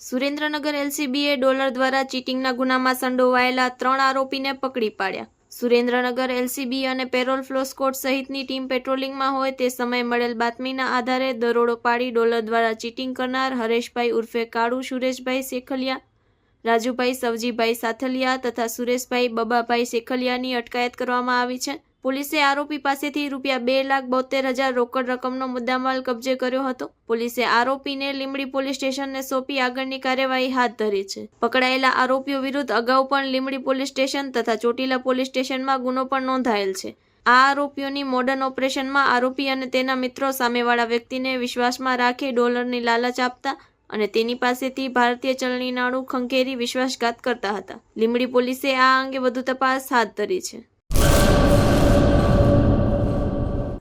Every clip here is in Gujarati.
સુરેન્દ્રનગર એલસીબીએ ડોલર દ્વારા ચીટિંગના ગુનામાં સંડોવાયેલા ત્રણ આરોપીને પકડી પાડ્યા. સુરેન્દ્રનગર એલસીબી અને પેરોલ ફ્લો સ્કોડ સહિતની ટીમ પેટ્રોલિંગમાં હોય તે સમયે મળેલ બાતમીના આધારે દરોડો પાડી ડોલર દ્વારા ચીટિંગ કરનાર હરેશભાઈ ઉર્ફે કાળુ, સુરેશભાઈ શેખલિયા, રાજુભાઈ સવજીભાઈ સાથલિયા તથા સુરેશભાઈ બબાભાઈ શેખલિયાની અટકાયત કરવામાં આવી છે. પોલીસે આરોપી પાસેથી રૂપિયા બે લાખ બોતેર હજાર રોકડ રકમનો મુદ્દામાલ કબજે કર્યો હતો. પોલીસે આરોપીને લીમડી પોલીસ સ્ટેશનને સોંપી આગળની કાર્યવાહી હાથ ધરી છે. પકડાયેલા આરોપીઓ વિરુદ્ધ અગાઉ પણ લીમડી પોલીસ સ્ટેશન તથા ચોટીલા પોલીસ સ્ટેશનમાં ગુનો પણ નોંધાયેલ છે. આ આરોપીઓની મોડર્ન ઓપરેશનમાં આરોપી અને તેના મિત્રો સામેવાળા વ્યક્તિને વિશ્વાસમાં રાખી ડોલરની લાલચ આપતા અને તેની પાસેથી ભારતીય ચલણી નાણું ખંખેરી વિશ્વાસઘાત કરતા હતા. લીમડી પોલીસે આ અંગે વધુ તપાસ હાથ ધરી છે.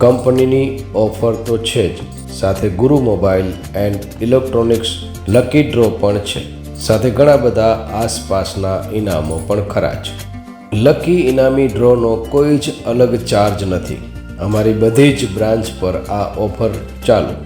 કંપનીની ઓફર તો છે જ. સાથે Guru mobile and electronics lucky draw પણ છે. સાથે ઘણા બધા આસપાસના ઇનામો પણ ખરા છે લકી ઇનામી ડ્રોનો કોઈ જ અલગ ચાર્જ નથી. અમારી બધી જ બ્રાન્ચ પર આ ઓફર ચાલુ.